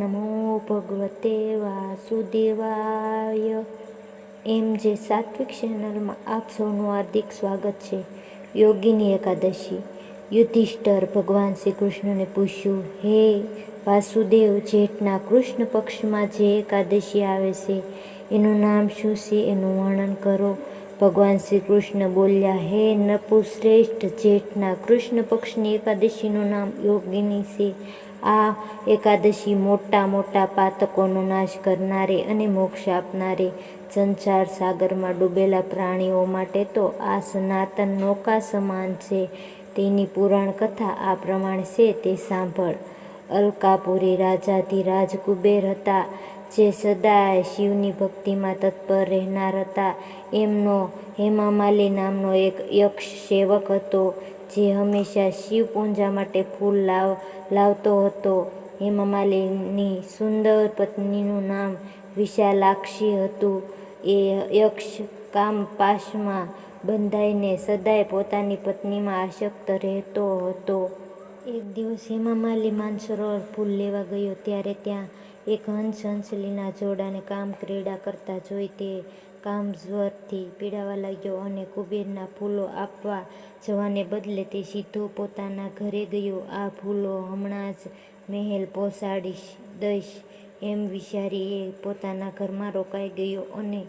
નમો ભગવતે વાસુદેવાય એમ જે સાત્વિક ચેનલમાં આપ સૌનું હાર્દિક સ્વાગત છે યોગીની એકાદશી યુધિષ્ઠર ભગવાન શ્રી કૃષ્ણને પૂછ્યું હે વાસુદેવ જેઠના કૃષ્ણ પક્ષમાં જે એકાદશી આવે છે એનું નામ શું છે? એનું વર્ણન કરો. ભગવાન શ્રી કૃષ્ણ બોલ્યા, હે નપુશ્રેષ્ઠ જેઠના કૃષ્ણ પક્ષની એકાદશીનું નામ યોગિની છે. આ એકાદશી મોટા મોટા પાતકોનો નાશ કરનારી અને મોક્ષ આપનારી સંસાર સાગરમાં ડૂબેલા પ્રાણીઓ માટે તો આ સનાતન નૌકા સમાન છે. તેની પુરાણ કથા આ પ્રમાણે છે, તે સાંભળ. અલકાપુરી રાજાધિરાજ કુબેર હતા, જે સદાય શિવની ભક્તિમાં તત્પર રહેનાર હતા. એમનો હેમામાલી નામનો એક યક્ષ સેવક હતો જે હંમેશા શિવ પૂજા માટે ફૂલ લાવ, લાવતો હતો. હેમામાલીની સુંદર પત્નીનું નામ વિશાલાક્ષી હતું. એ યક્ષ કામ પાસમાં બંધાઈને સદાય પોતાની પત્નીમાં આસક્ત રહેતો હતો. એક દિવસ હેમામાલી માનસરોવર ફૂલ લેવા ગયો, ત્યારે ત્યાં એક હંસ હંસલીના જોડાને કામ ક્રીડા કરતા જોઈ તે કામજ્વરથી પીડાવા લાગ્યો અને કુબેરના ફૂલો આપવા જવાને બદલે તે સીધો પોતાના ઘરે ગયો. આ ફૂલો હમણાં જ મહેલ પહોંચાડીશ દઈશ એમ વિચારી એ પોતાના ઘરમાં રોકાઈ ગયો અને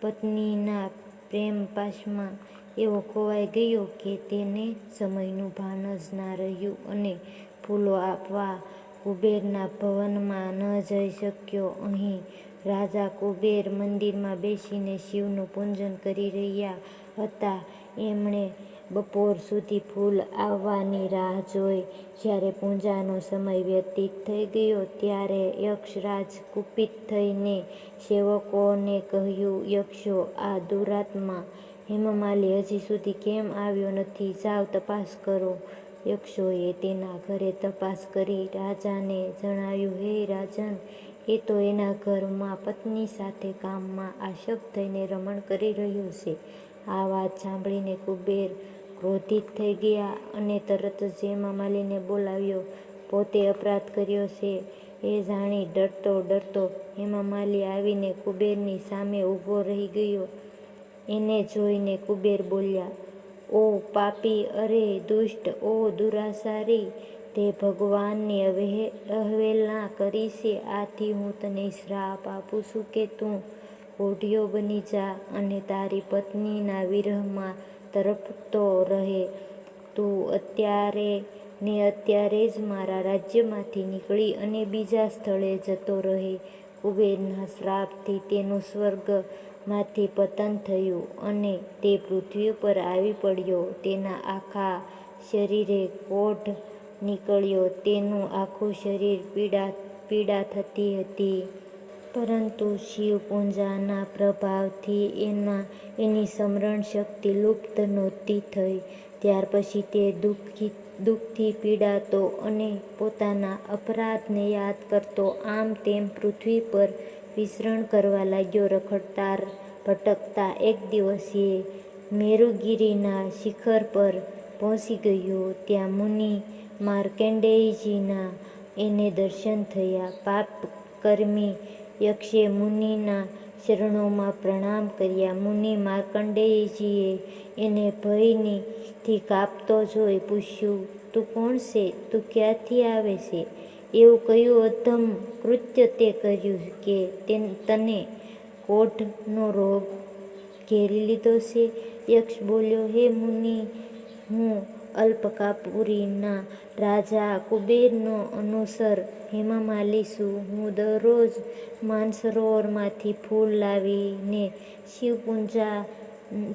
પત્નીના પ્રેમ પાશમાં એવો ખોવાઈ ગયો કે તેને સમયનું ભાન જ ના રહ્યું અને ફૂલો આપવા કુબેરના ભવનમાં ન જઈ શક્યો. અહીં રાજા કુબેર મંદિરમાં બેસીને શિવનું પૂજન કરી રહ્યા હતા. એમણે બપોર સુધી ફૂલ આવવાની રાહ જોઈ. જ્યારે પૂજાનો સમય વ્યતીત થઈ ગયો ત્યારે યક્ષરાજ કુપિત થઈને સેવકોને કહ્યું, યક્ષો, આ દુરાત્મા હેમમાલી હજી સુધી કેમ આવ્યો નથી? જાઓ તપાસ કરો. યક્ષોએ તેના ઘરે તપાસ કરી રાજાને જણાવ્યું, હે રાજન એ તો એના ઘરમાં પત્ની સાથે કામમાં આશક થઈને રમણ કરી રહ્યો છે. આ વાત સાંભળીને કુબેર ક્રોધિત થઈ ગયા અને તરત જ હેમામાલીને બોલાવ્યો, પોતે અપરાધ કર્યો છે. એ જાણી ડરતો ડરતો. હેમામાલી આવીને કુબેરની સામે ઊભો રહી ગયો. એને જોઈને કુબેર બોલ્યા, ઓ પાપી, અરે દુષ્ટ, ઓ દુરાસારી તે ભગવાનની અવહેલના કરી છે. આથી હું તને શ્રાપ આપું છું કે તું ઓઢિયો બની જા અને તારી પત્નીના વિરહમાં તરફતો રહે. તું અત્યારે ને અત્યારે જ મારા રાજ્યમાંથી નીકળી અને બીજા સ્થળે જતો રહે. કુબેરના શ્રાપથી તેનું સ્વર્ગમાંથી પતન થયું અને તે પૃથ્વી પર આવી પડ્યો. તેના આખા શરીરે કોઢ નીકળ્યો. તેનું આખું શરીર પીડા પીડા થતી હતી. પરંતુ શિવ પૂંજાના પ્રભાવથી એના એની સ્મરણ શક્તિ લુપ્ત નહોતી થઈ. ત્યાર પછી તે દુઃખી, દુઃખથી પીડાતો અને પોતાના અપરાધને યાદ કરતો આમ તેમ પૃથ્વી પર વિસરણ કરવા લાગ્યો રખડતાર ભટકતા એક દિવસે મેરુગીરીના શિખર પર પહોંચી ગયો. ત્યાં મુનિ માર્કંડેયજીના એને દર્શન થયા. પાપ કર્મી યક્ષે મુનિના ચરણોમાં પ્રણામ કર્યા. મુનિ માર્કંડેયજીએ એને ભયનીથી કાપતો જોઈ પૂછ્યું, તું કોણ છે? તું ક્યાંથી આવે છે? એવું કયું અધમ કૃત્ય તે કર્યું કે તને કોઢનો રોગ ઘેરી લીધો છે. યક્ષ બોલ્યો, હે મુનિ હું અલ્પકાપુરીના રાજા કુબેરનો અનુસર હેમામાલી છું હું દરરોજ માનસરોવરમાંથી ફૂલ લાવીને શિવ પૂજા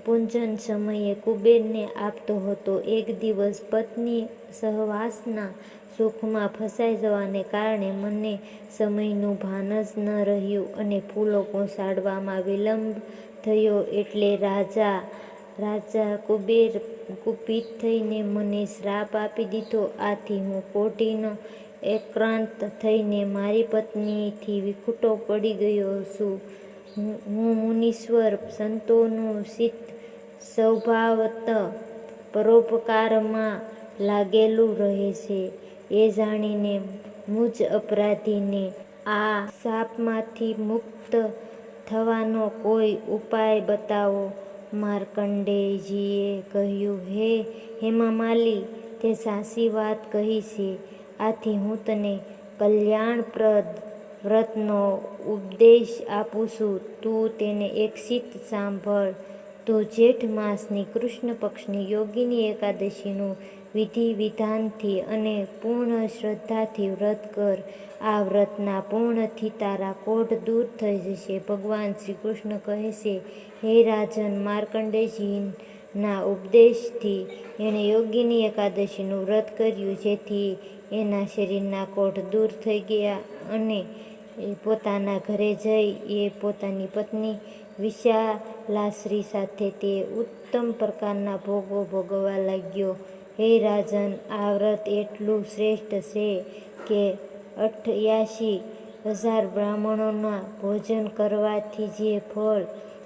પૂજન સમયે કુબેરને આપતો હતો. એક દિવસ પત્ની સહવાસના સુખમાં ફસાઈ જવાને કારણે મને સમયનું ભાન જ ન રહ્યું અને ફૂલો પહોંચાડવામાં વિલંબ થયો એટલે રાજા રાજા કુબેર કુપિત થઈને મને શ્રાપ આપી દીધો. આથી હું કોટીનો એક્રાંત થઈને મારી પત્નીથી વિખૂટો પડી ગયો છું. હું મુનીશ્વર સંતોનું ચિત્ત સ્વભાવત પરોપકારમાં લાગેલું રહે છે. એ જાણીને મુજ અપરાધીને આ શાપમાંથી મુક્ત થવાનો કોઈ ઉપાય બતાવો. માર્કંડેયજીએ કહ્યું, હે હેમામાલી તે સાચી વાત કહી છે. આથી હું તને કલ્યાણપ્રદ વ્રતનો ઉપદેશ આપું છું. તું તેને એકશીત સાંભળ. તું જેઠ માસની કૃષ્ણ પક્ષની યોગીની એકાદશીનું વિધિ વિધાનથી અને પૂર્ણ શ્રદ્ધાથી વ્રત કર. આ વ્રતના પૂર્ણથી તારા કોટ દૂર થઈ જશે. ભગવાન શ્રી કૃષ્ણ કહે છે, હે રાજન માર્કંડેયજીના ઉપદેશથી એણે યોગીની એકાદશીનું વ્રત કર્યું, જેથી એના શરીરના કોટ દૂર થઈ ગયા અને પોતાના ઘરે જઈ એ પોતાની પત્ની વિશાલાશ્રી સાથે તે ઉત્તમ પ્રકારના ભોગો ભોગવવા લાગ્યો. હે રાજન, આ વ્રત એટલું શ્રેષ્ઠ છે કે અઠ્યાસી હજાર બ્રાહ્મણોના ભોજન કરવાથી જે ફળ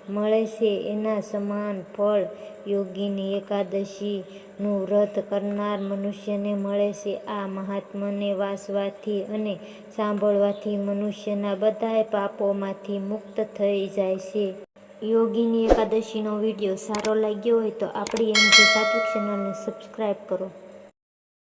મળે છે એના સમાન ફળ યોગીની એકાદશીનું વ્રત કરનાર મનુષ્યને મળે છે. આ મહાત્માને વાસવાથી અને સાંભળવાથી મનુષ્યના બધાય પાપોમાંથી મુક્ત થઈ જાય છે. યોગીની એકાદશીનો વીડિયો સારો લાગ્યો હોય તો આપણી એમ જે સાત્વિક ચેનલને સબસ્ક્રાઈબ કરો.